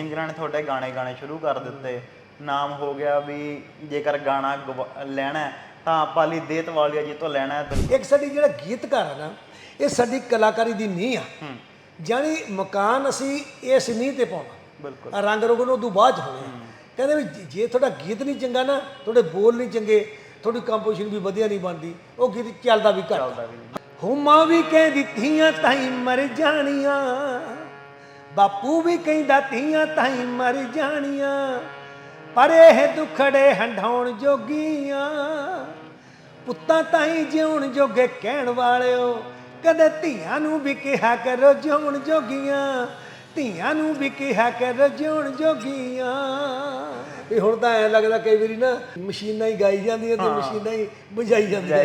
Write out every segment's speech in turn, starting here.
ਸਿੰਗਰਾਂ ਨੇ ਤੁਹਾਡੇ ਗਾਣੇ ਗਾਣੇ ਸ਼ੁਰੂ ਕਰ ਦਿੱਤੇ। ਨਾਮ ਹੋ ਗਿਆ ਵੀ ਜੇਕਰ ਗਾਣਾ ਗਵਾ- ਲੈਣਾ ਹੈ ਤਾਂ ਪਾਲੀ ਦੇਤ ਵਾਲੀਆ ਜੀ ਤੋਂ ਲੈਣਾ ਹੈ ਇੱਕ ਸਾਡੀ ਜਿਹੜਾ ਗੀਤਕਾਰ ਆ ਨਾ ਇਹ ਸਾਡੀ ਕਲਾਕਾਰੀ ਦੀ ਨੀਂਹ ਆ। ਜਾਨੀ ਮਕਾਨ ਅਸੀਂ ਇਸ ਨੀਂਹ ਤੇ ਪਾਉਣਾ। ਬਿਲਕੁਲ। ਆ ਰੰਗ ਰੋਗਨ ਉਦੋਂ ਬਾਅਦ 'ਚ ਹੋਣੇ ਆ। ਕਹਿੰਦੇ ਵੀ ਜੇ- ਜੇ ਤੁਹਾਡਾ ਗੀਤ ਨਹੀਂ ਚੰਗਾ ਨਾ ਤੁਹਾਡੇ ਬੋਲ ਨਹੀਂ ਚੰਗੇ ਤੁਹਾਡੀ ਕੰਪੋਜੀਸ਼ਨ ਵੀ ਵਧੀਆ ਨਹੀਂ ਬਣਦੀ ਉਹ ਗੀਤ ਚੱਲਦਾ ਵੀ ਘੱਟ। ਚੱਲਦਾ ਵੀ ਨਹੀਂ। ਹੁਮਾ ਵੀ ਕਹਿੰਦੀ ਧੀਆਂ ਤਾਈ ਮਰ ਜਾਣੀਆਂ। ਬਾਪੂ ਵੀ ਕਹਿੰਦਾ ਧੀਆਂ ਤਾਈ ਮਰ ਜਾਣੀਆਂ, ਪਰ ਇਹ ਦੁਖੜੇ ਹੰਡਾਉਣ ਜੋਗੀਆਂ। ਪੁੱਤਾਂ ਤਾਈ ਜਿਉਣ ਜੋਗੇ ਕਹਿਣ ਵਾਲਿਓ, ਕਦੇ ਧੀਆਂ ਨੂੰ ਵੀ ਕਿਹਾ ਕਰੋ ਜਿਉਣ ਜੋਗੀਆਂ। ਧੀਆਂ ਨੂੰ ਵੀ ਕਿਹਾ ਕਰੋ ਜਿਉਣ ਜੋਗੀਆਂ। ਇਹ ਹੁਣ ਤਾਂ ਐ ਲੱਗਦਾ ਕਈ ਵਾਰੀ ਨਾ ਮਸ਼ੀਨਾਂ ਹੀ ਗਾਈ ਜਾਂਦੀਆਂ ਤੇ ਮਸ਼ੀਨਾਂ ਹੀ ਬੁਝਾਈ ਜਾਂਦੀਆਂ।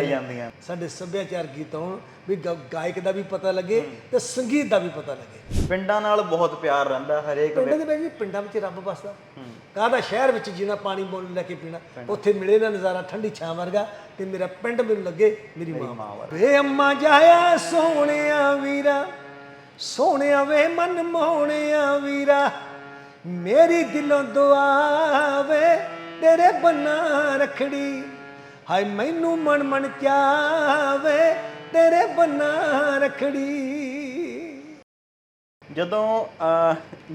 ਸਾਡੇ ਸੱਭਿਆਚਾਰ ਗੀਤ ਹੋਣ ਵੀ ਗਾ- ਗਾਇਕ ਦਾ ਵੀ ਪਤਾ ਲੱਗੇ ਤੇ ਸੰਗੀਤ ਦਾ ਵੀ ਪਤਾ ਲੱਗੇ। ਪਿੰਡਾਂ ਨਾਲ ਬਹੁਤ ਪਿਆਰ ਰਹਿੰਦਾ ਹਰੇਕ ਪਿੰਡਾਂ ਦੇ ਵਿੱਚ ਵੀ ਪਿੰਡਾਂ ਵਿੱਚ ਰੱਬ ਵਸਦਾ। ਕਾਹਦਾ ਸ਼ਹਿਰ ਵਿੱਚ ਜੀਣਾ ਪਾਣੀ ਬੋਲ ਲੈ ਕੇ ਪੀਣਾ ਉੱਥੇ ਮਿਲੇ ਨਾ ਨਜ਼ਾਰਾ ਠੰਡੀ ਛਾਂ ਵਰਗਾ ਤੇ ਮੇਰਾ ਪਿੰਡ ਮੈਨੂੰ ਲੱਗੇ ਮੇਰੀ ਮਾਂ ਵੇ ਅੰਮਾ ਜਾਇਆ ਸੋਹਣਿਆ ਵੀਰਾ ਸੋਹਣਿਆ ਵੇ ਮਨ ਮੋਹਣਿਆ ਵੀਰਾ ਮੇਰੀ ਦਿਲੋਂ ਦੁਆ ਵੇ ਤੇਰੇ ਬੰਨਾ ਰਖੜੀ। ਹਾਏ ਮੈਨੂੰ ਮਨ ਮਨ ਚਾਵੇ ਤੇਰੇ ਬੰਨਾ ਰਖੜੀ। ਜਦੋਂ ਅਹ,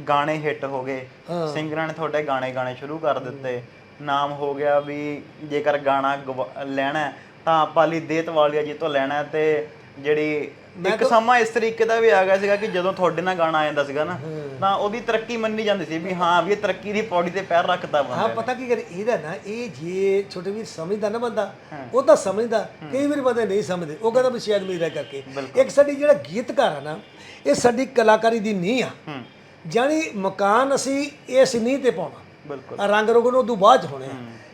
ਗਾਣੇ ਹਿੱਟ ਹੋ ਗਏ ਸਿੰਗਰਾਂ ਨੇ ਤੁਹਾਡੇ ਗਾਣੇ ਗਾਣੇ ਸ਼ੁਰੂ ਕਰ ਦਿੱਤੇ। ਨਾਮ ਹੋ ਗਿਆ ਵੀ ਜੇਕਰ ਗਾਣਾ ਗਵਾ- ਲੈਣਾ ਹੈ ਤਾਂ ਪਾਲੀ ਦੇਤ ਵਾਲੀਆ ਜੀ ਤੋਂ ਲੈਣਾ ਹੈ ਤੇ ਜਿਹੜੀ ਇੱਕ ਸਮਾਂ ਇਸ ਤਰੀਕੇ ਦਾ ਵੀ ਆ ਗਿਆ ਸੀਗਾ ਕਿ ਜਦੋਂ ਤੁਹਾਡੇ ਨਾਲ ਗਾਣਾ ਆ ਜਾਂਦਾ ਸੀਗਾ ਨਾ ਤਾਂ ਉਹਦੀ ਤਰੱਕੀ ਮੰਨੀ ਜਾਂਦੀ ਸੀ ਵੀ ਹਾਂ ਵੀ ਇਹ ਤਰੱਕੀ ਦੀ ਪੌੜੀ ਤੇ ਪੈਰ ਰੱਖਦਾ ਹਾਂ ਬੰਦਾ ਪਤਾ ਕੀ ਕਰੇ ਇਹਦਾ ਨਾ ਇਹ ਜੇ ਛੋਟੇ ਵੀਰ ਸਮਝਦਾ ਨਾ ਬੰਦਾ ਉਹ ਤਾਂ ਸਮਝਦਾ ਕਈ ਵਾਰ ਬੰਦੇ ਨਹੀਂ ਸਮਝਦੇ ਉਹ ਕਹਿੰਦਾ ਵੀ ਸ਼ਾਇਦ ਮੇਰਾ ਕਰਕੇ। ਇੱਕ ਸਾਡੀ ਜਿਹੜਾ ਗੀਤਕਾਰ ਆ ਨਾ ਇਹ ਸਾਡੀ ਕਲਾਕਾਰੀ ਦੀ ਨੀਂਹ ਆ। ਹੂੰ। ਜਾਨੀ ਮਕਾਨ ਅਸੀਂ ਇਸ ਨੀਂਹ ਤੇ ਪਾਉਣਾ। ਬਿਲਕੁਲ। ਰੰਗ ਰੋਗਨ ਉਦੋਂ ਬਾਅਦ ਹੋਣੇ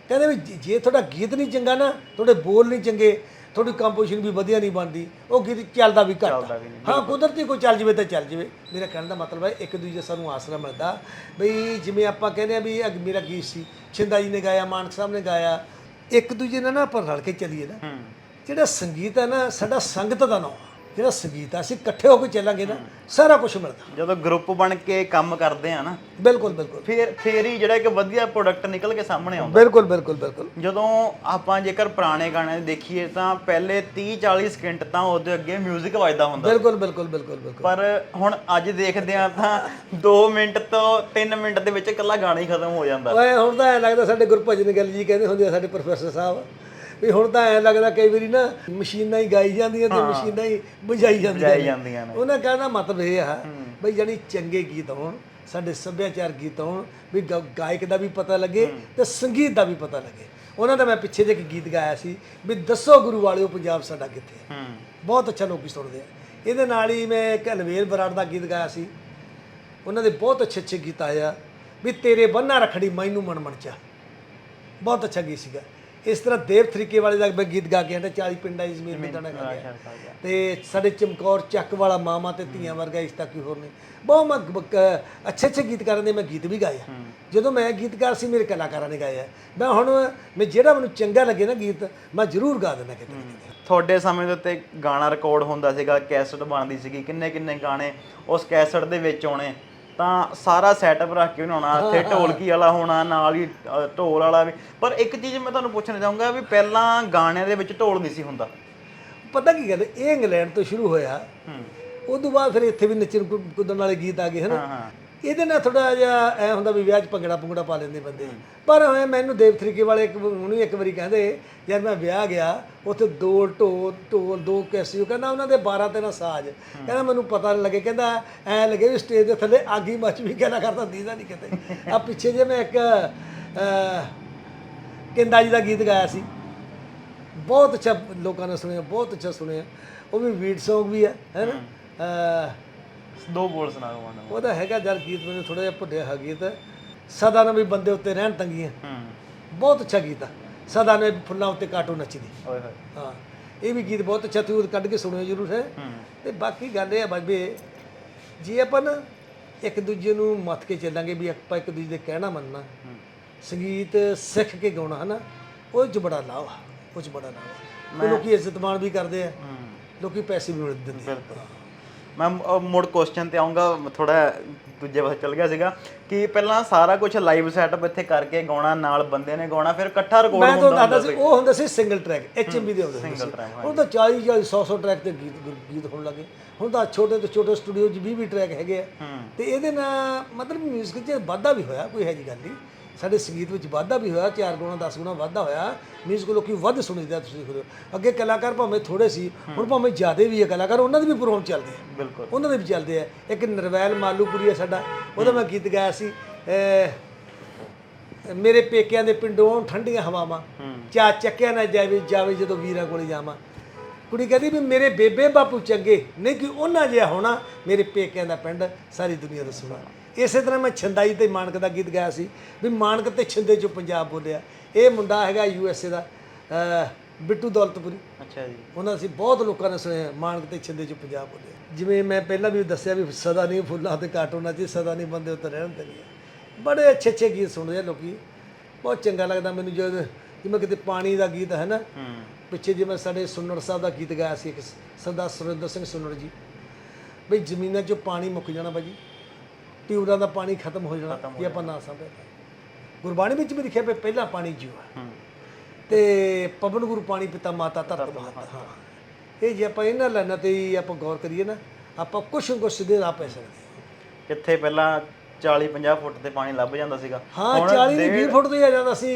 ਕਹਿੰਦੇ ਵੀ ਜੇ ਤੁਹਾਡਾ ਗੀਤ ਨਹੀਂ ਚੰਗਾ ਨਾ ਤੁਹਾਡੇ ਬੋਲ ਨਹੀਂ ਚੰਗੇ ਤੁਹਾਡੀ ਕੰਪੋਜੀਸ਼ਨ ਵੀ ਵਧੀਆ ਨਹੀਂ ਬਣਦੀ ਉਹ ਗੀਤ ਚੱਲਦਾ ਵੀ ਘੱਟ ਆ। ਚੱਲਦਾ ਵੀ ਨਹੀਂ, ਹਾਂ ਕੁਦਰਤੀ ਕੋਈ ਚੱਲ ਜਵੇ ਤਾਂ ਚੱਲ ਜਵੇ। ਮੇਰਾ ਕਹਿਣ ਦਾ ਮਤਲਬ ਹੈ ਇੱਕ ਦੂਜੇ ਸਾਨੂੰ ਆਸਰਾ ਮਿਲਦਾ। ਬਈ ਜਿਵੇਂ ਆਪਾਂ ਕਹਿੰਦੇ ਆ ਵੀ ਅਗ ਮੇਰਾ ਗੀਤ ਸੀ ਛਿੰਦਾ ਜੀ ਨੇ ਗਾਇਆ ਮਾਨਕ ਸਾਹਿਬ ਨੇ ਗਾਇਆ ਇੱਕ ਦੂਜੇ ਨਾਲ ਨਾ ਆਪਾਂ ਰਲ ਕੇ ਚੱਲੀਏ ਨਾ। ਜਿਹੜਾ ਸੰਗੀਤ ਹੈ ਨਾ ਸਾਡਾ ਸੰਗਤ ਦਾ ਨਾਮ ਜਿਹੜਾ ਸੰਗੀਤ ਆ ਅਸੀਂ ਇਕੱਠੇ ਹੋ ਕੇ ਚੱਲਾਂਗੇ ਨਾ ਸਾਰਾ ਕੁਝ ਮਿਲਦਾ। ਜਦੋਂ ਗਰੁੱਪ ਬਣ ਕੇ ਕੰਮ ਕਰਦੇ ਆ ਨਾ ਬਿਲਕੁਲ ਬਿਲਕੁਲ। ਫਿਰ ਫੇਰ ਹੀ ਜਿਹੜਾ ਇੱਕ ਵਧੀਆ ਪ੍ਰੋਡਕਟ ਨਿਕਲ ਕੇ ਸਾਹਮਣੇ ਆਉਂਦਾ। ਬਿਲਕੁਲ ਬਿਲਕੁਲ ਬਿਲਕੁਲ। ਜਦੋਂ ਆਪਾਂ ਜੇਕਰ ਪੁਰਾਣੇ ਗਾਣੇ ਦੇਖੀਏ ਤਾਂ ਪਹਿਲੇ 30 40 ਸਕਿੰਟ ਤਾਂ ਉਹਦੇ ਅੱਗੇ 뮤직 ਵੱਜਦਾ ਹੁੰਦਾ। ਬਿਲਕੁਲ ਬਿਲਕੁਲ ਬਿਲਕੁਲ ਬਿਲਕੁਲ। ਪਰ ਹੁਣ ਅੱਜ ਦੇਖਦੇ ਆ ਤਾਂ 2 ਮਿੰਟ ਤੋਂ 3 ਮਿੰਟ ਦੇ ਵਿੱਚ ਇਕੱਲਾ ਗਾਣਾ ਹੀ ਖਤਮ ਹੋ ਜਾਂਦਾ। ਓਏ ਹੁਣ ਤਾਂ ਐ ਲੱਗਦਾ ਸਾਡੇ ਗੁਰਭਜਨ ਗੱਲ ਜੀ ਕਹਿੰਦੇ ਹੁੰਦੇ ਆ ਸਾਡੇ ਪ੍ਰੋਫੈਸਰ ਸਾਹਿਬ ਵੀ ਹੁਣ ਤਾਂ ਐ ਲੱਗਦਾ ਕਈ ਵਾਰੀ ਨਾ ਮਸ਼ੀਨਾਂ ਹੀ ਗਾਈ ਜਾਂਦੀਆਂ ਤੇ ਮਸ਼ੀਨਾਂ ਹੀ ਬੁਝਾਈ ਜਾਂਦੀਆਂ ਜਾਈ ਨੇ। ਜਾਂਦੀਆਂ ਨੇ। ਉਹਨਾਂ ਕਹਿੰਦਾ ਮਤਲਬ ਇਹ ਆ ਬਈ ਜਾਨੀ ਚੰਗੇ ਗੀਤ ਹੋਣ ਸਾਡੇ ਸੱਭਿਆਚਾਰ ਗੀਤ ਹੋਣ ਵੀ ਗਾਇਕ ਦਾ ਵੀ ਪਤਾ ਲੱਗੇ ਤੇ ਸੰਗੀਤ ਦਾ ਵੀ ਪਤਾ ਲੱਗੇ। ਉਹਨਾਂ ਦਾ ਮੈਂ ਪਿੱਛੇ ਜਿਹੇ ਇੱਕ ਗੀਤ ਗਾਇਆ ਸੀ ਵੀ ਦੱਸੋ ਗੁਰੂ ਵਾਲਿਓ ਪੰਜਾਬ ਸਾਡਾ ਕਿੱਥੇ ਬਹੁਤ ਅੱਛਾ ਲੋਕੀ ਸੁਣਦੇ ਆ। ਇਹਦੇ ਨਾਲ ਹੀ ਮੈਂ ਇੱਕ ਅਲਵੇਲ ਬਰਾੜ ਦਾ ਗੀਤ ਗਾਇਆ ਸੀ। ਉਹਨਾਂ ਦੇ ਬਹੁਤ ਅੱਛੇ ਅੱਛੇ ਗੀਤ ਆਏ ਆ ਵੀ ਤੇਰੇ ਬੰਨਾ ਰਖੜੀ ਮੈਨੂੰ ਮਨ ਮਨ ਚਾ। ਬਹੁਤ ਅੱਛਾ ਗੀਤ ਸੀਗਾ। ਇਸ ਤਰ੍ਹਾਂ ਦੇਵ ਤਰੀਕੇ ਵਾਲੇ ਦਾ ਮੈਂ ਗੀਤ ਗਾ ਕੇ ਹਟਾ 40 ਪਿੰਡਾਂ ਦੀ ਜ਼ਮੀਨ ਮਿੰਟਾਂ ਗਾ ਗਿਆ ਤੇ ਸਾਡੇ ਚਮਕੌਰ ਚੱਕ ਵਾਲਾ ਮਾਮਾ ਤੇ ਧੀਆਂ ਵਰਗਾ ਇਸ ਤੱਕ ਹੋਰ ਨਹੀਂ। ਬਹੁਤ ਮੈਂ ਅੱਛੇ ਅੱਛੇ ਗੀਤਕਾਰਾਂ ਦੇ ਮੈਂ ਗੀਤ ਵੀ ਗਾਏ ਆ। ਜਦੋਂ ਮੈਂ ਗੀਤਕਾਰ ਸੀ ਮੇਰੇ ਕਲਾਕਾਰਾਂ ਨੇ ਗਾਏ ਆ। ਮੈਂ ਹੁਣ ਮੈਂ ਜਿਹੜਾ ਮੈਨੂੰ ਚੰਗਾ ਲੱਗੇ ਨਾ ਗੀਤ ਮੈਂ ਜ਼ਰੂਰ ਗਾ ਦਿੰਦਾ ਕਿਤੇ ਤੁਹਾਡੇ ਸਮੇਂ ਦੇ ਉੱਤੇ ਗਾਣਾ ਰਿਕਾਰਡ ਹੁੰਦਾ ਸੀਗਾ ਕੈਸਟ ਬਣਦੀ ਸੀਗੀ ਕਿੰਨੇ ਕਿੰਨੇ ਗਾਣੇ ਉਸ ਕੈਸਟ ਦੇ ਵਿੱਚ ਆਉਣੇ? ਤਾਂ ਸਾਰਾ ਸੈਟਅਪ ਰੱਖ ਕੇ ਬਣਾਉਣਾ ਤੇ ਢੋਲਕੀ ਵਾਲਾ ਹੋਣਾ ਨਾਲ ਹੀ ਅ, ਢੋਲ ਵਾਲਾ ਵੀ। ਪਰ ਇੱਕ ਚੀਜ਼ ਮੈਂ ਤੁਹਾਨੂੰ ਪੁੱਛਣਾ ਚਾਹੂੰਗਾ ਵੀ ਪਹਿਲਾਂ ਗਾਣਿਆਂ ਦੇ ਵਿੱਚ ਢੋਲ ਨਹੀਂ ਸੀ ਹੁੰਦਾ। ਪਤਾ ਕੀ ਗੱਲ ਇਹ ਇੰਗਲੈਂਡ ਤੋਂ ਸ਼ੁਰੂ ਹੋਇਆ। ਹੂੰ। ਉਦੋਂ ਬਾਅਦ ਫਿਰ ਇੱਥੇ ਵੀ ਨੱਚਣ ਕੁ- ਕੁੱਦਣ ਵਾਲੇ ਗੀਤ ਆ ਗਏ ਹਨਾ? ਹਾਂ ਹਾਂ। ਇਹਦੇ ਨਾਲ ਥੋੜਾ ਜਿਹਾ ਐ ਹੁੰਦਾ ਵੀ ਵਿਆਹ 'ਚ ਭੰਗੜਾ ਪੁੰਗੜਾ ਪਾ ਲੈਂਦੇ ਬੰਦੇ। ਪਰ ਐ ਮੈਨੂੰ ਦੇਵ ਤਰੀਕੇ ਵਾਲੇ ਇੱਕ ਉਹਨੂੰ ਇੱਕ ਵਾਰੀ ਕਹਿੰਦੇ ਯਾਰ ਮੈਂ ਵਿਆਹ ਗਿਆ ਉੱਥੇ ਦੋ ਢੋਲ ਢੋਲ ਦੋ ਕੈਸੀ ਉਹ ਕਹਿੰਦਾ ਉਹਨਾਂ ਦੇ 12 13 ਸਾਜ਼। ਕਹਿੰਦਾ ਮੈਨੂੰ ਪਤਾ ਨਹੀਂ ਲੱਗੇ ਕਹਿੰਦਾ ਐ ਲੱਗੇ ਵੀ ਸਟੇਜ ਦੇ ਥੱਲੇ ਹੀ ਮੱਚ ਵੀ ਕਹਿਣਾ ਕਰਦਾ ਦੀਦਾ ਨਹੀਂ ਕਿਤੇ। ਆ ਪਿੱਛੇ ਜੇ ਮੈਂ ਇੱਕ ਕਿੰਦਾ ਜੀ ਦਾ ਗੀਤ ਗਾਇਆ ਸੀ। ਬਹੁਤ ਅੱਛਾ ਲੋਕਾਂ ਨੇ ਸੁਣਿਆ ਬਹੁਤ ਅੱਛਾ ਸੁਣਿਆ। ਉਹ ਵੀ ਵੀਡ Song ਵੀ ਹੈ ਹੈ ਨਾ? ਦੋ ਬੋਲ ਮੈਨੂੰ। ਉਹਦਾ ਹੈਗਾ ਜਦ ਗੀਤ ਮੈਨੂੰ ਥੋੜਾ ਜਿਹਾ ਭੁੱਲਿਆ ਹੈ ਗੀਤ। ਸਦਾ ਨਾ ਵੀ ਬੰਦੇ ਉੱਤੇ ਰਹਿਣ ਤੰਗੀਆਂ। ਬਹੁਤ ਅੱਛਾ ਗੀਤ ਆ। ਸਦਾ ਨੇ ਫੁੱਲਾਂ ਉੱਤੇ ਕਾਟੋ ਨੱਚਦੀ। ਓਏ ਹੋਏ। ਹਾਂ ਇਹ ਵੀ ਗੀਤ ਬਹੁਤ ਅੱਛਾ ਤੁਸੀਂ ਉਹ ਕੱਢ ਕੇ ਸੁਣਿਓ ਜ਼ਰੂਰ ਹੈ। ਤੇ ਬਾਕੀ ਗੱਲ ਇਹ ਆ ਬਾਬੇ ਜੇ ਆਪਾਂ ਨਾ ਇੱਕ ਦੂਜੇ ਨੂੰ ਮੱਥ ਕੇ ਚੱਲਾਂਗੇ ਵੀ ਆਪਾਂ ਇੱਕ ਦੂਜੇ ਦੇ ਕਹਿਣਾ ਮੰਨਣਾ ਸੰਗੀਤ ਸਿੱਖ ਕੇ ਗਾਉਣਾ ਹਨਾ ਉਹ 'ਚ ਬੜਾ ਲਾਭ ਆ ਉਹ 'ਚ ਬੜਾ ਲਾਭ ਆ। ਲੋਕੀ ਇੱਜ਼ਤ ਮਾਣ ਵੀ ਕਰਦੇ ਆ। ਲੋਕੀ ਪੈਸੇ ਵੀ ਮਿਲ ਦਿੰਦੇ ਆ। ਬਿਲਕੁਲ। ਮੈਂ ਮੁੜ ਕੁਐਸਚਨ ਤੇ ਆਉਂਗਾ ਥੋੜਾ ਦੂਜੇ ਪਾਸੇ ਚੱਲ ਗਿਆ ਸੀਗਾ ਕਿ ਪਹਿਲਾਂ ਸਾਰਾ ਕੁਝ ਲਾਈਵ ਸੈਟਅਪ ਇੱਥੇ ਕਰਕੇ ਗਾਉਣਾ ਨਾਲ ਬੰਦੇ ਨੇ ਗਾਉਣਾ ਫਿਰ ਇਕੱਠਾ ਰਿਕਾਰਡ ਮੈਂ ਹੁੰਦਾ ਤੁਹਾਨੂੰ ਦੱਸਦਾ ਸੀ ਉਹ ਹੁੰਦਾ ਸੀ ਸਿੰਗਲ ਟਰੈਕ ਐਚਐਮਬੀ ਦੇ ਹੁੰਦੇ ਸੀ। ਹੁਣ ਤਾਂ 40 ਜਾਂ 100 100 ਟਰੈਕ ਤੇ ਗੀਤ ਗੀਤ ਹੋਣ ਲੱਗੇ। ਹੁਣ ਤਾਂ ਛੋਟੇ ਤੋਂ ਛੋਟੇ ਸਟੂਡੀਓ 'ਚ 20 20 ਟਰੈਕ ਹੈਗੇ ਆ। ਤੇ ਇਹਦੇ ਨਾਲ ਮਤਲਬ ਮਿਊਜ਼ਿਕ 'ਚ ਵਾਧਾ ਵੀ ਹੋਇਆ ਕੋਈ ਹੈ ਜੀ ਗੱਲ ਨਹੀਂ। ਸਾਡੇ ਸੰਗੀਤ ਵਿੱਚ ਵਾਧਾ ਵੀ ਹੋਇਆ 4 ਗੁਣਾ 10 ਗੁਣਾ ਵਾਧਾ ਹੋਇਆ। ਮਿਊਜ਼ਿਕ ਲੋਕੀ ਵੱਧ ਸੁਣਦੇ ਆ ਤੁਸੀਂ ਦੇਖੋ ਅੱਗੇ ਕਲਾਕਾਰ ਭਾਵੇਂ ਥੋੜੇ ਸੀ ਹੁਣ ਭਾਵੇਂ ਜ਼ਿਆਦੇ ਵੀ ਹੈ ਕਲਾਕਾਰ ਉਹਨਾਂ ਦੇ ਵੀ ਪ੍ਰੋਗਰਾਮ ਚੱਲਦੇ ਆ। ਬਿਲਕੁਲ। ਉਹਨਾਂ ਦੇ ਵੀ ਚੱਲਦੇ ਆ। ਇੱਕ ਨਰਵੈਲ ਮਾਲੂਪੁਰੀ ਆ ਸਾਡਾ ਉਹਦਾ ਮੈਂ ਗੀਤ ਗਾਇਆ ਸੀ ਮੇਰੇ ਪੇਕਿਆਂ ਦੇ ਪਿੰਡੋਂ ਠੰਡੀਆਂ ਹਵਾਵਾਂ ਚਾ ਚੱਕਿਆ ਨਾ ਜਾਵੇ ਜਾਵੇ ਜਦੋਂ ਵੀਰਾਂ ਕੋਲੇ ਜਾਵਾਂ। ਕੁੜੀ ਕਹਿੰਦੀ ਵੀ ਮੇਰੇ ਬੇਬੇ ਬਾਪੂ ਚੰਗੇ ਨਹੀਂ ਕਿ ਉਹਨਾਂ ਜਿਹਾ ਹੋਣਾ ਮੇਰੇ ਪੇਕਿਆਂ ਦਾ ਪਿੰਡ ਸਾਰੀ ਦੁਨੀਆ ਦਾ ਸੁਣਾ। ਇਸੇ ਤਰ੍ਹਾਂ ਮੈਂ ਛੰਦਾਈ ਤੇ ਮਾਨਕ ਦਾ ਗੀਤ ਗਾਇਆ ਸੀ ਵੀ ਮਾਨਕ ਤੇ ਛਿੰਦੇ ਚੋਂ ਪੰਜਾਬ ਬੋਲਿਆ। ਇਹ ਮੁੰਡਾ ਹੈਗਾ ਯੂ ਐਸ ਏ ਦਾ ਬਿੱਟੂ ਦੌਲਤਪੁਰੀ। ਅੱਛਾ ਜੀ। ਉਹਨਾਂ ਅਸੀਂ ਬਹੁਤ ਲੋਕਾਂ ਨੇ ਸੁਣਿਆ ਮਾਨਕ ਤੇ ਛਿੰਦੇ ਚ ਪੰਜਾਬ ਬੋਲਿਆ। ਜਿਵੇਂ ਮੈਂ ਪਹਿਲਾਂ ਵੀ ਦੱਸਿਆ ਵੀ ਸਦਾ ਨਹੀਂ ਫੁੱਲਾਂ ਤੇ ਕਾਟੋਨਾ ਚ ਸਦਾ ਨਹੀਂ ਬੰਦੇ ਉੱਤੇ ਰਹਿਣ ਤੇ ਨਹੀਂ। ਬੜੇ ਅੱਛੇ ਅੱਛੇ ਗੀਤ ਸੁਣਦੇ ਆ ਲੋਕੀ। ਬਹੁਤ ਚੰਗਾ ਲੱਗਦਾ ਮੈਨੂੰ ਜਦ ਜਿਵੇਂ ਕਿਤੇ ਪਾਣੀ ਦਾ ਗੀਤ ਹੈ ਨਾ ਪਿੱਛੇ ਜਿਵੇਂ ਸਾਡੇ ਸੁਨਰ ਸਾਹਿਬ ਦਾ ਗੀਤ ਗਾਇਆ ਸੀ ਇੱਕ ਸਰਦਾਰ ਸੁਰਿੰਦਰ ਸਿੰਘ ਸੁਨਰ ਜੀ। ਬਈ ਜ਼ਮੀਨਾਂ 'ਚੋਂ ਪਾਣੀ ਮੁੱਕ ਜਾਣਾ ਭਾਜੀ ਟਿਊਬਾਂ ਦਾ ਪਾਣੀ ਖਤਮ ਹੋ ਜਾਣਾ ਜੇ ਆਪਾਂ ਨਾ ਸਮਝੇ ਗੁਰਬਾਣੀ ਵਿੱਚ ਵੀ ਲਿਖਿਆ ਪਿਆ ਪਹਿਲਾ ਪਾਣੀ ਜੀਵ ਤੇ ਪਵਨ ਗੁਰੂ ਪਾਣੀ ਪਿਤਾ ਮਾਤਾ ਧਰਤ ਮਾਤਾ। ਹਾਂ। ਇਹ ਜੇ ਆਪਾਂ ਇਹਨਾਂ ਲਾਈਨਾਂ ਤੇ ਹੀ ਆਪਾਂ ਗੌਰ ਕਰੀਏ ਨਾ ਆਪਾਂ ਕੁਛ ਨਾ ਕੁਛ ਸਿੱਧੇ ਰਾਹ ਪੈ ਸਕਦੇ। ਕਿੱਥੇ ਪਹਿਲਾਂ 40 50 ਫੁੱਟ ਤੇ ਪਾਣੀ ਲੱਭ ਜਾਂਦਾ ਸੀਗਾ। ਹਾਂ 40 ਦੀ 20 ਫੁੱਟ ਤੋਂ ਆ ਜਾਂਦਾ ਸੀ।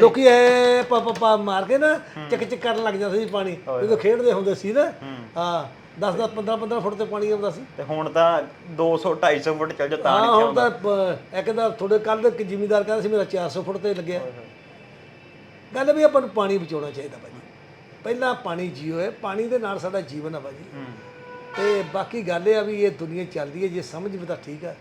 ਲੋਕੀ ਐ ਪਾ ਪਾ ਮਾਰ ਕੇ ਨਾ ਚੱਕ ਚੱਕ ਕਰਨ ਲੱਗ ਜਾਂਦਾ ਸੀ ਪਾਣੀ। ਜਦੋਂ ਖੇਡਦੇ ਹੁੰਦੇ ਸੀ ਨਾ ਹਾਂ। 10 10 15 15 ਫੁੱਟ ਤੇ ਪਾਣੀ ਆਉਂਦਾ ਸੀ। ਤੇ ਹੁਣ ਤਾਂ 200 250 ਫੁੱਟ ਚੱਲ ਜਾ ਤਾਂ ਹਾਂ ਹੁਣ ਤਾਂ ਪ- ਇੱਕ ਦਾ ਤੁਹਾਡੇ ਕੱਲ ਦੇ ਜ਼ਿਮੀਦਾਰ ਕਹਿੰਦਾ ਸੀ ਮੇਰਾ 400 ਫੁੱਟ ਤੇ ਲੱਗਿਆ। ਗੱਲ ਵੀ ਆਪਾਂ ਨੂੰ ਪਾਣੀ ਬਚਾਉਣਾ ਚਾਹੀਦਾ ਭਾਜੀ। ਪਹਿਲਾਂ ਪਾਣੀ ਜੀਓ ਹੈ ਪਾਣੀ ਦੇ ਨਾਲ ਸਾਡਾ ਜੀਵਨ ਹੈ ਭਾਜੀ। ਤੇ ਬਾਕੀ ਗੱਲ ਇਹ ਆ ਵੀ ਇਹ ਦੁਨੀਆ ਚੱਲਦੀ ਹੈ ਜੇ ਸਮਝ ਵੀ ਤਾਂ ਠੀਕ ਹੈ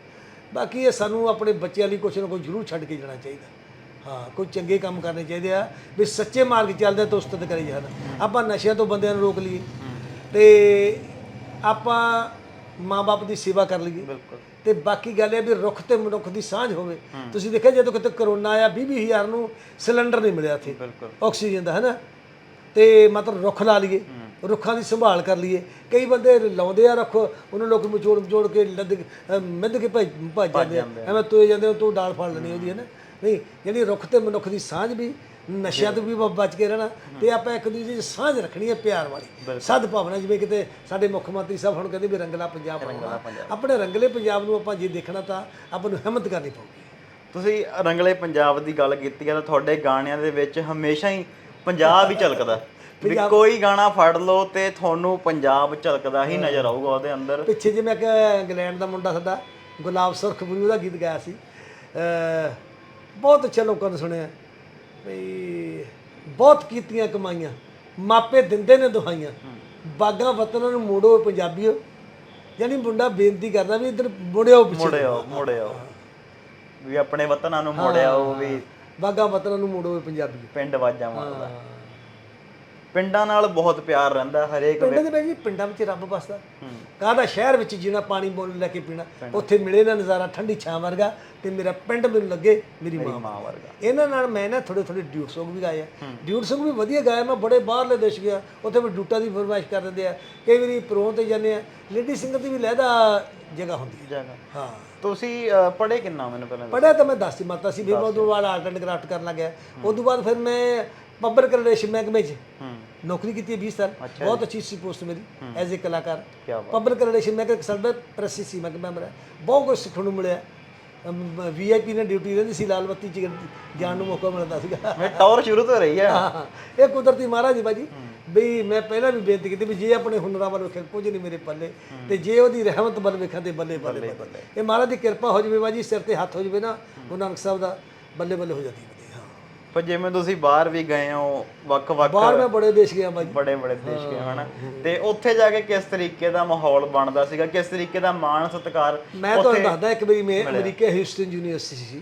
ਬਾਕੀ ਇਹ ਸਾਨੂੰ ਆਪਣੇ ਬੱਚਿਆਂ ਲਈ ਕੁਛ ਨਾ ਕੁਛ ਜ਼ਰੂਰ ਛੱਡ ਕੇ ਜਾਣਾ ਚਾਹੀਦਾ। ਹਾਂ ਕੋਈ ਚੰਗੇ ਕੰਮ ਕਰਨੇ ਚਾਹੀਦੇ ਆ ਵੀ ਸੱਚੇ ਮਾਰਗ 'ਚ ਚੱਲਦੇ ਤਾਂ ਉਸਤਤ ਕਰੀ ਜਾਣ। ਆਪਾਂ ਨਸ਼ਿਆਂ ਤੋਂ ਬੰਦਿਆਂ ਨੂੰ ਰੋਕ ਲਈਏ। ਤੇ ਆਪਾਂ ਮਾਂ-ਬਾਪ ਦੀ ਸੇਵਾ ਕਰ ਲਈਏ। ਬਿਲਕੁਲ। ਤੇ ਬਾਕੀ ਗੱਲ ਇਹ ਵੀ ਰੁੱਖ ਤੇ ਮਨੁੱਖ ਦੀ ਸਾਂਝ ਹੋਵੇ। ਤੁਸੀਂ ਦੇਖਿਆ ਜਦੋਂ ਕਿਤੇ ਕਰੋਨਾ ਆਇਆ 20 ਹਜ਼ਾਰ ਨੂੰ ਸਿਲੰਡਰ ਨਹੀਂ ਮਿਲਿਆ ਇੱਥੇ। ਬਿਲਕੁਲ। ਆਕਸੀਜਨ ਦਾ ਹੈ ਨਾ ਤੇ ਮਤਲਬ ਰੁੱਖ ਲਾ ਲਈਏ। ਰੁੱਖਾਂ ਦੀ ਸੰਭਾਲ ਕਰ ਲਈਏ। ਕਈ ਬੰਦੇ ਲਾਉਂਦੇ ਆ ਰੱਖ ਉਹਨੂੰ ਲੋਕ ਮਚੋੜ ਮਚੋੜ ਕੇ ਲੱਦ ਮਿੱਧ ਕੇ ਭੱਜ ਭੱਜ ਜਾਂਦੇ ਐਵੇਂ ਤੋਏ ਜਾਂਦੇ ਤੂੰ ਡਾਲ ਫੜ ਲੈਣੀ ਉਹਦੀ ਹੈ ਨਾ ਨਹੀਂ ਜਿਹੜੀ ਰੁੱਖ ਤੇ ਮਨੁੱਖ ਦੀ ਸਾਂਝ ਵੀ ਨਸ਼ਿਆਂ ਤੋਂ ਵੀ ਬ- ਬਚ ਕੇ ਰਹਿਣਾ ਤੇ ਆਪਾਂ ਇੱਕ ਦੂਜੇ ਦੀ ਸਾਂਝ ਰੱਖਣੀ ਹੈ ਪਿਆਰ ਵਾਲੀ। ਸਦ ਭਾਵਨਾ ਜਿਵੇਂ ਕਿਤੇ ਸਾਡੇ ਮੁੱਖ ਮੰਤਰੀ ਸਾਹਿਬ ਹੁਣ ਕਹਿੰਦੇ ਵੀ ਰੰਗਲਾ ਪੰਜਾਬ ਬਣਾਉਣਾ ਆਪਣੇ ਰੰਗਲੇ ਪੰਜਾਬ ਨੂੰ ਆਪਾਂ ਜੇ ਦੇਖਣਾ ਤਾਂ ਆਪਾਂ ਨੂੰ ਹਿੰਮਤ ਕਰਨੀ ਪਊਗੀ। ਤੁਸੀਂ ਰੰਗਲੇ ਪੰਜਾਬ ਦੀ ਗੱਲ ਕੀਤੀ ਹੈ ਤਾਂ ਤੁਹਾਡੇ ਗਾਣਿਆਂ ਦੇ ਵਿੱਚ ਹਮੇਸ਼ਾ ਹੀ ਪੰਜਾਬ ਹੀ ਝਲਕਦਾ। ਵੀ ਕੋਈ ਗਾਣਾ ਫੜ ਲਓ ਤੇ ਤੁਹਾਨੂੰ ਪੰਜਾਬ ਝਲਕਦਾ ਹੀ ਨਜ਼ਰ ਆਊਗਾ ਉਹਦੇ ਅੰਦਰ। ਪਿੱਛੇ ਜੇ ਮੈਂ ਕਿ ਇੰਗਲੈਂਡ ਦਾ ਮੁੰਡਾ ਸਾਡਾ ਗੁਲਾਬ ਸੁਰਖਪੁਰੀ ਉਹਦਾ ਗੀਤ ਗਾਇਆ ਸੀ। ਅਹ ਬਹੁਤ ਅੱਛੇ ਲੋਕਾਂ ਨੇ ਸੁਣਿਆ। ਵੀ ਬਹੁਤ ਕੀਤੀਆਂ ਕਮਾਈਆਂ ਮਾਪੇ ਦਿੰਦੇ ਨੇ ਦੁਹਾਈਆਂ। ਬਾਗਾਂ ਵਤਨਾਂ ਨੂੰ ਮੋੜੋ ਪੰਜਾਬੀਓ। ਯਾਨੀ ਮੁੰਡਾ ਬੇਨਤੀ ਕਰਦਾ ਵੀ ਇੱਧਰ ਮੁੜਿਓ ਪਿੱਛੇ। ਮੁੜਿਓ ਮੁੜਿਓ। ਵੀ ਆਪਣੇ ਵਤਨਾਂ ਨੂੰ ਮੋੜਿਓ ਵੀ ਬਾਗਾਂ ਵਤਨਾਂ ਨੂੰ ਮੋੜੋ ਪੰਜਾਬੀਓ ਪਿੰਡ ਵਾਜਾ ਮਾਰਦਾ। ਪਿੰਡਾਂ ਨਾਲ ਬਹੁਤ ਪਿਆਰ ਰਹਿੰਦਾ ਹਰੇਕ ਪਿੰਡਾਂ ਦੇ ਵਿੱਚ ਪਿੰਡਾਂ ਵਿੱਚ ਰੱਬ ਵਸਦਾ। ਕਾਹਦਾ ਸ਼ਹਿਰ ਵਿੱਚ ਜੀਣਾ ਪਾਣੀ ਬੋਲ ਲੈ ਕੇ ਪੀਣਾ ਉੱਥੇ ਮਿਲੇ ਨਾ ਨਜ਼ਾਰਾ ਠੰਡੀ ਛਾਂ ਵਰਗਾ ਤੇ ਮੇਰਾ ਪਿੰਡ ਮੈਨੂੰ ਲੱਗੇ ਮੇਰੀ ਮਾਂ ਮਾਂ ਵਰਗਾ। ਇਹਨਾਂ ਨਾਲ ਮੈਂ ਨਾ ਥੋੜੇ ਥੋੜੇ ਡਿਊਟ Song ਵੀ ਗਾਏ ਆ। ਡਿਊਟ Song ਵੀ ਵਧੀਆ ਗਾਇਆ ਮੈਂ ਬੜੇ ਬਾਹਰਲੇ ਦੇਸ਼ ਗਿਆ ਉੱਥੇ ਵੀ ਡੂਟਾਂ ਦੀ ਫਰਮਾਇਸ਼ ਕਰ ਦਿੰਦੇ ਆ। ਕਈ ਵਾਰੀ ਪ੍ਰੋ ਤੇ ਜਾਂਦੇ ਆ ਲੇਡੀ ਸਿੰਗਰ ਦੀ ਵੀ ਲਹਿਦਾ ਜਗ੍ਹਾ ਹੁੰਦੀ ਹੈ ਜਗ੍ਹਾ। ਹਾਂ। ਤੁਸੀਂ ਪੜ੍ਹੇ ਕਿੰਨਾ ਮੈਨੂੰ ਪਹਿਲਾਂ? ਪੜਿਆ ਤਾਂ ਮੈਂ ਦਸਤੀ ਮਾਤਾ ਸੀ ਫਿਰ ਮੈਂ ਉਦੋਂ ਬਾਅਦ ਆਰਟ ਐਂਡ ਕਰਾਫਟ ਕਰਨ ਲੱਗਿਆ। ਉਦੋਂ ਬਾਅਦ ਫਿਰ ਮੈਂ ਪਬਲਿਕ ਰਿਲੇਸ਼ਨ ਮਹਿਕਮੇ 'ਚ ਨੌਕਰੀ ਕੀਤੀ ਹੈ 20 ਸਾਲ ਬਹੁਤ ਅੱਛੀ ਸੀ ਪੋਸਟ ਮੇਰੀ ਐਜ਼ ਅ ਕਲਾਕਾਰ ਕੀ ਪਬਲਿਕ ਰਿਲੇਸ਼ਨ ਮੈਂ ਕਿ ਸਰਵੇ ਪ੍ਰੈਸ ਸੀ ਮੈਂ ਮੈਂਬਰ ਹੈ ਬਹੁਤ ਕੁਝ ਸਿੱਖਣ ਨੂੰ ਮਿਲਿਆ ਵੀਆਈਪੀ ਨੇ ਡਿਊਟੀ ਰਹਿੰਦੀ ਸੀ ਲਾਲ ਬੱਤੀ ਚ ਜਾਣ ਨੂੰ ਮੌਕਾ ਮਿਲਦਾ ਸੀਗਾ ਮੈਂ ਟੌਰ ਸ਼ੁਰੂ ਤੋਂ ਰਹੀ ਹੈ ਇਹ ਕੁਦਰਤੀ ਮਹਾਰਾਜ ਜੀ ਬਾਜੀ ਬਈ ਮੈਂ ਪਹਿਲਾਂ ਵੀ ਬੇਨਤੀ ਕੀਤੀ ਵੀ ਜੇ ਆਪਣੇ ਹੁਨਰਾਂ ਵੱਲ ਵੇਖੇ ਕੁਝ ਨਹੀਂ ਮੇਰੇ ਪੱਲੇ ਤੇ ਜੇ ਉਹਦੀ ਰਹਿਮਤ ਵੱਲ ਵੇਖਾਂ ਤੇ ਬੱਲੇ ਬੱਲੇ ਇਹ ਮਹਾਰਾਜ ਦੀ ਕਿਰਪਾ ਹੋ ਜਾਵੇ ਬਾਜੀ ਸਿਰ ਤੇ ਹੱਥ ਹੋ ਜਾਵੇ ਨਾ ਗੁਰੂ ਨਾਨਕ ਸਾਹਿਬ ਦਾ ਬੱਲੇ ਬੱਲੇ ਹੋ ਜਾਂਦੀ ਪਰ ਜਿਵੇਂ ਤੁਸੀਂ ਬਾਹਰ ਵੀ ਗਏ ਹੋ ਵੱਖ-ਵੱਖ ਬਾਹਰ ਮੈਂ ਬੜੇ ਦੇਸ਼ ਗਿਆ ਬਾਜੀ ਬੜੇ ਬੜੇ ਦੇਸ਼ ਗਏ ਹਨਾ? ਤੇ ਉੱਥੇ ਜਾ ਕੇ ਕਿਸ ਤਰੀਕੇ ਦਾ ਮਾਹੌਲ ਬਣਦਾ ਸੀਗਾ? ਕਿਸ ਤਰੀਕੇ ਦਾ ਮਾਣ ਸਤਿਕਾਰ ਮੈਂ ਤੁਹਾਨੂੰ ਦੱਸਦਾ ਇੱਕ ਵਾਰੀ ਮੈਂ ਅਮਰੀਕਾ ਹਿਊਸਟਨ ਯੂਨੀਵਰਸਿਟੀ ਸੀ।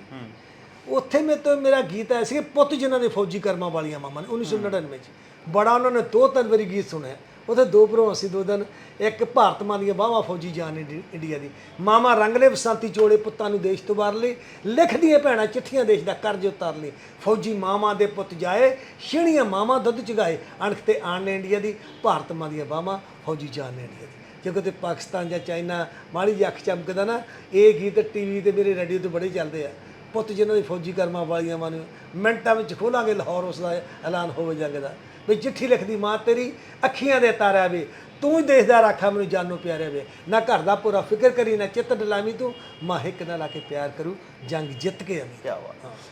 ਉੱਥੇ ਮੇਰੇ ਤੋਂ ਮੇਰਾ ਗੀਤ ਆਇਆ ਸੀ ਪੁੱਤ ਜਿਨ੍ਹਾਂ ਦੇ ਫੌਜੀ ਕਰਮਾਂ ਵਾਲੀਆਂ ਮਾਮਾ ਨੇ 1999 ਚ। ਬੜਾ ਉਹਨਾਂ ਨੇ ਦੋ ਤਿੰਨ ਵਾਰੀ ਗੀਤ ਸੁਣਿਆ। ਉੱਥੇ ਦੋ ਭਰਾ ਸੀ, ਦੋ ਦਿਨ। ਇੱਕ ਭਾਰਤ ਮਾਂ ਦੀਆਂ ਬਾਹਾਂ ਫੌਜੀ ਜਾਨ ਇੰਡੀ- ਇੰਡੀਆ ਦੀ। ਮਾਮਾ ਰੰਗਲੇ ਵਸੰਤੀ ਚੋੜੇ ਪੁੱਤਾਂ ਨੂੰ ਦੇਸ਼ ਤੋਂ ਬਾਹਰ ਲਈ ਲਿਖਦੀਆਂ ਭੈਣਾਂ ਚਿੱਠੀਆਂ ਦੇਸ਼ ਦਾ ਕਰਜ਼ ਉਤਾਰ ਲਈ ਫੌਜੀ ਮਾਮਾ ਦੇ ਪੁੱਤ ਜਾਏ, ਛੀਣੀਆਂ ਮਾਮਾ ਦੁੱਧ ਚਗਾਏ। ਅਣਖ ਤੇ ਆਣ ਨੇ ਇੰਡੀਆ ਦੀ, ਭਾਰਤ ਮਾਂ ਦੀਆਂ ਬਾਹਾਂ ਫੌਜੀ ਜਾਨ ਨੇ ਇੰਡੀਆ ਦੀ। ਜੇ ਕਿਤੇ ਪਾਕਿਸਤਾਨ ਜਾਂ ਚਾਈਨਾ ਮਾੜੀ ਜਿਹੀ ਅੱਖ ਚਮਕਦਾ ਨਾ, ਇਹ ਗੀਤ ਟੀਵੀ ਤੇ ਮੇਰੇ ਰੇਡੀਓ ਤੇ ਬੜੇ ਚੱਲਦੇ ਆ। ਪੁੱਤ ਜਿਨ੍ਹਾਂ ਦੀ ਫੌਜੀ ਕਰਮਾਂ ਵਾਲੀਆਂ ਮਨ ਮਿੰਟਾਂ ਵਿੱਚ ਖੋਲਾਂਗੇ, ਲਾਹੌਰ ਉਸ ਦਾ ਐਲਾਨ ਹੋਵੇ ਜੰਗ ਦਾ। ਵੀ ਚਿੱਠੀ ਲਿਖਦੀ ਮਾਂ ਤੇਰੀ ਅੱਖੀਆਂ ਦੇ ਤਾਰਿਆ ਵੇ। ਤੂੰ ਹੀ ਦੇਖਦਾ ਰੱਖਾ ਮੈਨੂੰ ਜਾਨੋਂ ਪਿਆਰਿਆ ਵੇ। ਨਾ ਘਰ ਦਾ ਪੂਰਾ ਫਿਕਰ ਕਰੀ ਨਾ ਚਿੱਤ ਡਲਾਵੀਂ ਤੂੰ। ਮਾਂ ਹਿੱਕ ਨਾਲ ਲਾ ਕੇ ਪਿਆਰ ਕਰੂ ਜੰਗ ਜਿੱਤ ਕੇ ਆਵੀਂ। ਕੀ ਬਾਤ